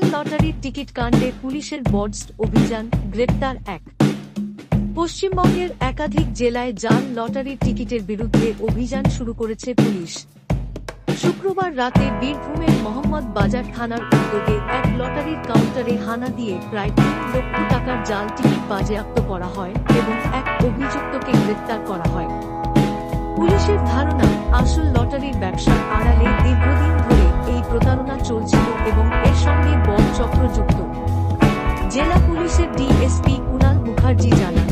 লটারির টিকিট কাণ্ডে পুলিশের বডস্ট অভিযান গ্রেপ্তার এক। পশ্চিমবঙ্গের একাধিক জেলায় জাল লটারির টিকিটের বিরুদ্ধে অভিযান শুরু করেছে পুলিশ। শুক্রবার রাতে বীরভূমের মোহাম্মদ বাজার থানার উদ্যোগে এক লটারির কাউন্টারে হানা দিয়ে প্রায় তিন লক্ষ টাকার জাল টিকিট বাজেয়াপ্ত করা হয় এবং এক অভিযুক্তকে গ্রেপ্তার করা হয়। পুলিশের ধারণা, আসল লটারির ব্যবসার আড়ালে পুলিশের ডিএসপি কুণাল মুখার্জি জানান।